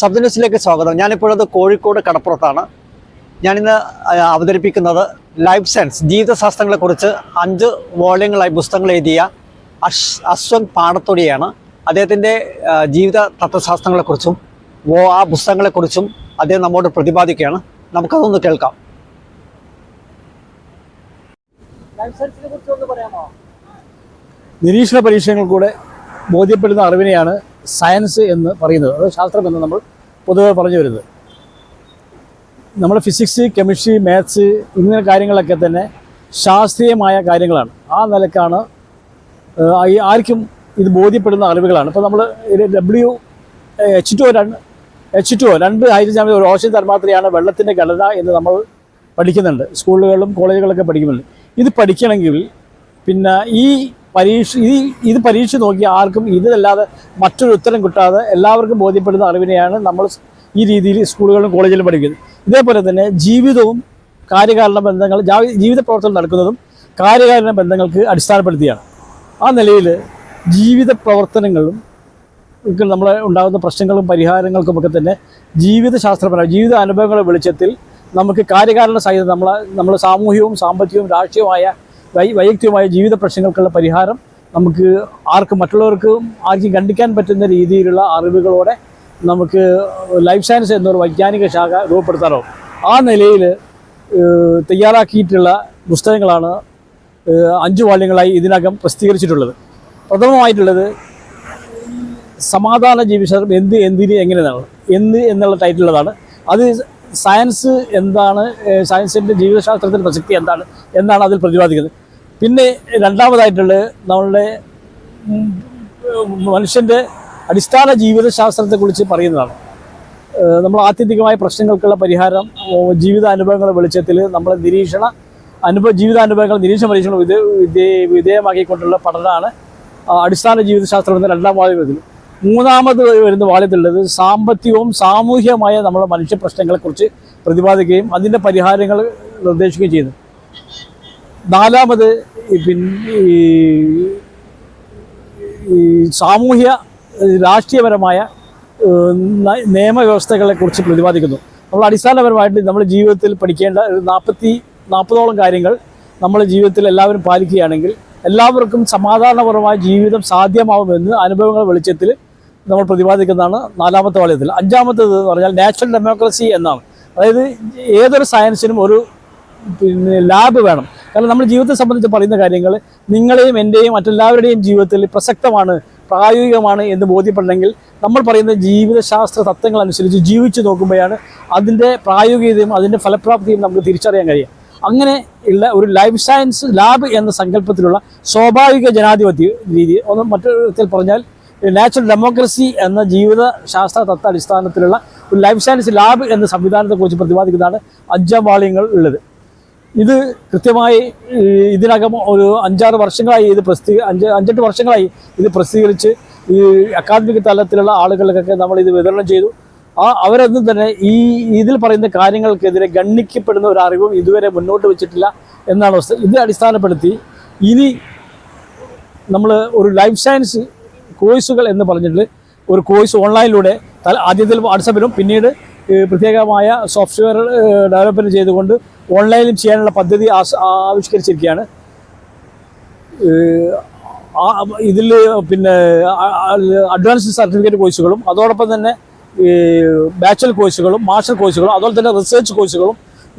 Sub ന്യൂസിലേക്ക് സ്വാഗതം. ഞാനിപ്പോഴത് കോഴിക്കോട് കടപ്പുറത്താണ്. ഞാനിന്ന് അവതരിപ്പിക്കുന്നത് ലൈഫ് സയൻസ് ജീവിതശാസ്ത്രങ്ങളെക്കുറിച്ച് അഞ്ച് വോളിയങ്ങളായി പുസ്തകങ്ങൾ എഴുതിയ അശ് അശ്വന്ത് പാടത്തൊടിയാണ് അദ്ദേഹത്തിന്റെ ജീവിത തത്വശാസ്ത്രങ്ങളെക്കുറിച്ചും ഓ ആ പുസ്തകങ്ങളെക്കുറിച്ചും അദ്ദേഹം നമ്മോട് പ്രതിപാദിക്കുകയാണ്. നമുക്കതൊന്ന് കേൾക്കാം. നിരീക്ഷണ പരീക്ഷണങ്ങൾ കൂടെ ബോധ്യപ്പെടുന്ന അറിവിനെയാണ് സയൻസ് എന്ന് പറയുന്നത് അത് ശാസ്ത്രം എന്ന് നമ്മൾ പൊതുവെ പറഞ്ഞു വരുന്നത്. നമ്മൾ ഫിസിക്സ് കെമിസ്ട്രി മാത്സ് ഇങ്ങനെ കാര്യങ്ങളൊക്കെ തന്നെ ശാസ്ത്രീയമായ കാര്യങ്ങളാണ്. ആ നിലക്കാണ് ആർക്കും ഇത് ബോധ്യപ്പെടുന്ന അറിവുകളാണ്. ഇപ്പോൾ നമ്മൾ ഡബ്ല്യു എച്ച് ടു രണ്ട് എച്ച് ടു രണ്ട് ഹൈഡ്രജൻ ഒരു ഓഷൻ തന്മാത്രയാണ് വെള്ളത്തിന്റെ ഘടന എന്ന് നമ്മൾ പഠിക്കുന്നുണ്ട്. സ്കൂളുകളിലും കോളേജുകളൊക്കെ പഠിക്കുന്നുണ്ട്. ഇത് പഠിക്കണമെങ്കിൽ പിന്നെ ഈ പരീക്ഷ ഈ ഇത് പരീക്ഷ നോക്കി ആർക്കും ഇതല്ലാതെ മറ്റൊരു ഉത്തരം കിട്ടാതെ എല്ലാവർക്കും ബോധ്യപ്പെടുന്ന അറിവിനെയാണ് നമ്മൾ ഈ രീതിയിൽ സ്കൂളുകളിലും കോളേജിലും പഠിക്കുന്നത്. ഇതേപോലെ തന്നെ ജീവിതവും കാര്യകാരണ ബന്ധങ്ങൾ ജീവിത പ്രവർത്തനം നടക്കുന്നതും കാര്യകാരണ ബന്ധങ്ങൾക്ക് അടിസ്ഥാനപ്പെടുത്തിയാണ്. ആ നിലയിൽ ജീവിത പ്രവർത്തനങ്ങളും നമ്മൾ ഉണ്ടാകുന്ന പ്രശ്നങ്ങളും പരിഹാരങ്ങൾക്കുമൊക്കെ തന്നെ ജീവിതശാസ്ത്രപരമായ ജീവിത അനുഭവങ്ങളുടെ വെളിച്ചത്തിൽ നമുക്ക് കാര്യകാരണ സഹിതം നമ്മളെ നമ്മൾ സാമൂഹികവും സാമ്പത്തികവും രാഷ്ട്രീയവുമായ വൈ വൈയക്തികമായ ജീവിത പ്രശ്നങ്ങൾക്കുള്ള പരിഹാരം നമുക്ക് ആർക്കും മറ്റുള്ളവർക്കും ആർക്കും കണ്ടിക്കാൻ പറ്റുന്ന രീതിയിലുള്ള അറിവുകളോടെ നമുക്ക് ലൈഫ് സയൻസ് എന്നൊരു വൈജ്ഞാനിക ശാഖ രൂപപ്പെടുത്താറോ ആ നിലയിൽ തയ്യാറാക്കിയിട്ടുള്ള പുസ്തകങ്ങളാണ് അഞ്ചു വാല്യങ്ങളായി ഇതിനകം പ്രസിദ്ധീകരിച്ചിട്ടുള്ളത്. പ്രഥമമായിട്ടുള്ളത് സമാധാന ജീവിതശാസ്ത്രം എന്ത് എന്തിന് എങ്ങനെയാണ് എന്ത് എന്നുള്ള ടൈറ്റിലുള്ളതാണ്. അത് സയൻസ് എന്താണ് സയൻസിന്റെ ജീവിതശാസ്ത്രത്തിന്റെ പ്രസക്തി എന്താണ് എന്നാണ് അതിൽ പ്രതിപാദിക്കുന്നത്. പിന്നെ രണ്ടാമതായിട്ടുള്ളത് നമ്മളുടെ മനുഷ്യന്റെ അടിസ്ഥാന ജീവിതശാസ്ത്രത്തെക്കുറിച്ച് പറയുന്നതാണ്. നമ്മൾ ആത്യന്തികമായ പ്രശ്നങ്ങൾക്കുള്ള പരിഹാരം ജീവിതാനുഭവങ്ങളുടെ വെളിച്ചത്തിൽ നമ്മളെ നിരീക്ഷണ അനുഭവ ജീവിതാനുഭവങ്ങൾ നിരീക്ഷണ പരീക്ഷണം വിധേ വിധേ- വിധേയമാക്കിക്കൊണ്ടുള്ള പഠനമാണ് അടിസ്ഥാന ജീവിതശാസ്ത്രം എന്ന രണ്ടാം വാദ്യത്തിൽ മൂന്നാമത് വരുന്ന വാദ്യത്തിലുള്ളത് സാമ്പത്തികവും സാമൂഹികമായ നമ്മുടെ മനുഷ്യ പ്രശ്നങ്ങളെക്കുറിച്ച് പ്രതിപാദിക്കുകയും അതിന്റെ പരിഹാരങ്ങൾ നിർദ്ദേശിക്കുകയും ചെയ്യുന്നു. നാലാമത് പിന്നെ ഈ ഈ സാമൂഹ്യ രാഷ്ട്രീയപരമായ നിയമവ്യവസ്ഥകളെ കുറിച്ച് നിയമവ്യവസ്ഥകളെക്കുറിച്ച് പ്രതിപാദിക്കുന്നു. നമ്മൾ അടിസ്ഥാനപരമായിട്ട് നമ്മൾ ജീവിതത്തിൽ പഠിക്കേണ്ട നാൽപ്പത്തി നാൽപ്പതോളം കാര്യങ്ങൾ നമ്മൾ ജീവിതത്തിൽ എല്ലാവരും പാലിക്കുകയാണെങ്കിൽ എല്ലാവർക്കും സമാധാനപരമായ ജീവിതം സാധ്യമാവുമെന്ന് അനുഭവങ്ങൾ വെളിച്ചത്തിൽ നമ്മൾ പ്രതിപാദിക്കുന്നതാണ് നാലാമത്തെ വളയത്തിൽ അഞ്ചാമത്തേത് എന്ന് പറഞ്ഞാൽ നാച്ചുറൽ ഡെമോക്രസി എന്നാണ്. അതായത് ഏതൊരു സയൻസിനും ഒരു പിന്നെ ലാബ് വേണം. കാരണം നമ്മൾ ജീവിതത്തെ സംബന്ധിച്ച് പറയുന്ന കാര്യങ്ങൾ നിങ്ങളെയും എന്റെയും മറ്റെല്ലാവരുടെയും ജീവിതത്തിൽ പ്രസക്തമാണ് പ്രായോഗികമാണ് എന്ന് ബോധ്യപ്പെടണമെങ്കിൽ നമ്മൾ പറയുന്ന ജീവിതശാസ്ത്ര തത്വങ്ങൾ അനുസരിച്ച് ജീവിച്ചു നോക്കുമ്പോഴാണ് അതിന്റെ പ്രായോഗികതയും അതിന്റെ ഫലപ്രാപ്തിയും നമുക്ക് തിരിച്ചറിയാൻ കഴിയുക. അങ്ങനെ ഉള്ള ഒരു ലൈഫ് സയൻസ് ലാബ് എന്ന സങ്കല്പത്തിലുള്ള സ്വാഭാവിക ജനാധിപത്യ രീതി ഒന്ന് മറ്റൊരു വിധത്തിൽ പറഞ്ഞാൽ നാച്ചുറൽ ഡെമോക്രസി എന്ന ജീവിത ശാസ്ത്ര തത്വ അടിസ്ഥാനത്തിലുള്ള ഒരു ലൈഫ് സയൻസ് ലാബ് എന്ന സംവിധാനത്തെക്കുറിച്ച് പ്രതിപാദിക്കുന്നതാണ് അഞ്ചാം വാള്യങ്ങൾ ഉള്ളത്. ഇത് കൃത്യമായി ഇതിനകം ഒരു അഞ്ചാറ് വർഷങ്ങളായി ഇത് പ്രസിദ്ധീ അഞ്ച് അഞ്ചെട്ട് വർഷങ്ങളായി ഇത് പ്രസിദ്ധീകരിച്ച് ഈ അക്കാദമിക് തലത്തിലുള്ള ആളുകൾക്കൊക്കെ നമ്മൾ ഇത് വിതരണം ചെയ്തു. ആ അവരൊന്നും തന്നെ ഈ ഇതിൽ പറയുന്ന കാര്യങ്ങൾക്കെതിരെ ഗണ്ണിക്കപ്പെടുന്ന ഒരു അറിവും ഇതുവരെ മുന്നോട്ട് വെച്ചിട്ടില്ല എന്നാണ് അവസ്ഥ. ഇത് അടിസ്ഥാനപ്പെടുത്തി ഇനി നമ്മൾ ഒരു ലൈഫ് സയൻസ് കോഴ്സുകൾ എന്ന് പറഞ്ഞിട്ട് ഒരു കോഴ്സ് ഓൺലൈനിലൂടെ ആദ്യത്തിൽ വാട്സപ്പിലും പിന്നീട് പ്രത്യേകമായ സോഫ്റ്റ്വെയർ ഡെവലപ്മെന്റ് ചെയ്തുകൊണ്ട് ഓൺലൈനിലും ചെയ്യാനുള്ള പദ്ധതി ആവിഷ്കരിച്ചിരിക്കുകയാണ്. ഇതിൽ പിന്നെ അഡ്വാൻസ്ഡ് സർട്ടിഫിക്കറ്റ് കോഴ്സുകളും അതോടൊപ്പം തന്നെ ബാച്ചലർ കോഴ്സുകളും മാസ്റ്റർ കോഴ്സുകളും അതുപോലെ തന്നെ റിസർച്ച് കോഴ്സുകളും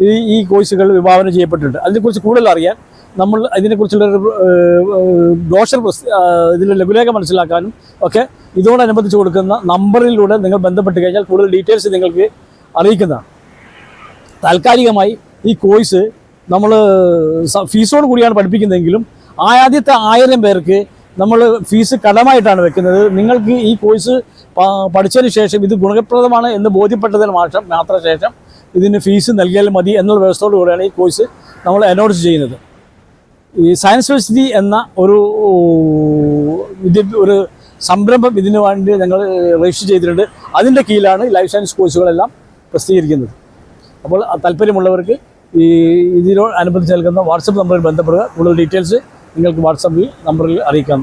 ഈ ഈ കോഴ്സുകൾ വിഭാവനം ചെയ്യപ്പെട്ടിട്ടുണ്ട്. അതിനെക്കുറിച്ച് കൂടുതൽ അറിയാൻ നമ്മൾ അതിനെക്കുറിച്ചുള്ള ഒരു ബ്രോഷർ ഇതിന്റെ ലഘുലേഖ മനസ്സിലാക്കാനും ഒക്കെ ഇതോടനുബന്ധിച്ച് കൊടുക്കുന്ന നമ്പറിലൂടെ നിങ്ങൾ ബന്ധപ്പെട്ട് കഴിഞ്ഞാൽ കൂടുതൽ ഡീറ്റെയിൽസ് നിങ്ങൾക്ക് അറിയിക്കുന്നതാണ്. താൽക്കാലികമായി ഈ കോഴ്സ് നമ്മൾ ഫീസോട് കൂടിയാണ് പഠിപ്പിക്കുന്നതെങ്കിലും ആദ്യത്തെ ആയിരം പേർക്ക് നമ്മൾ ഫീസ് കടമായിട്ടാണ് വെക്കുന്നത്. നിങ്ങൾക്ക് ഈ കോഴ്സ് പഠിച്ചതിന് ശേഷം ഇത് ഗുണപ്രദമാണ് എന്ന് ബോധ്യപ്പെട്ടതിന് മാത്രം മാത്രം ശേഷം ഇതിന് ഫീസ് നൽകിയാൽ മതി എന്നുള്ള വ്യവസ്ഥയോട് കൂടിയാണ് ഈ കോഴ്സ് നമ്മൾ അനൗൺസ് ചെയ്യുന്നത്. ഈ സയൻസ് യൂണിവേഴ്സിറ്റി എന്ന ഒരു വിദ്യ ഒരു സംരംഭം ഇതിനു വേണ്ടി ഞങ്ങൾ രജിസ്റ്റർ ചെയ്തിട്ടുണ്ട്. അതിന്റെ കീഴിലാണ് ലൈഫ് സയൻസ് കോഴ്സുകളെല്ലാം പ്രസിദ്ധീകരിക്കുന്നത്. അപ്പോൾ താല്പര്യമുള്ളവർക്ക് ഈ ഇതിനോട് അനുബന്ധിച്ച് നൽകുന്ന വാട്സപ്പ് നമ്പറിൽ ബന്ധപ്പെടുക. കൂടുതൽ ഡീറ്റെയിൽസ് നിങ്ങൾക്ക് വാട്സപ്പിൽ നമ്പറിൽ അറിയിക്കാം.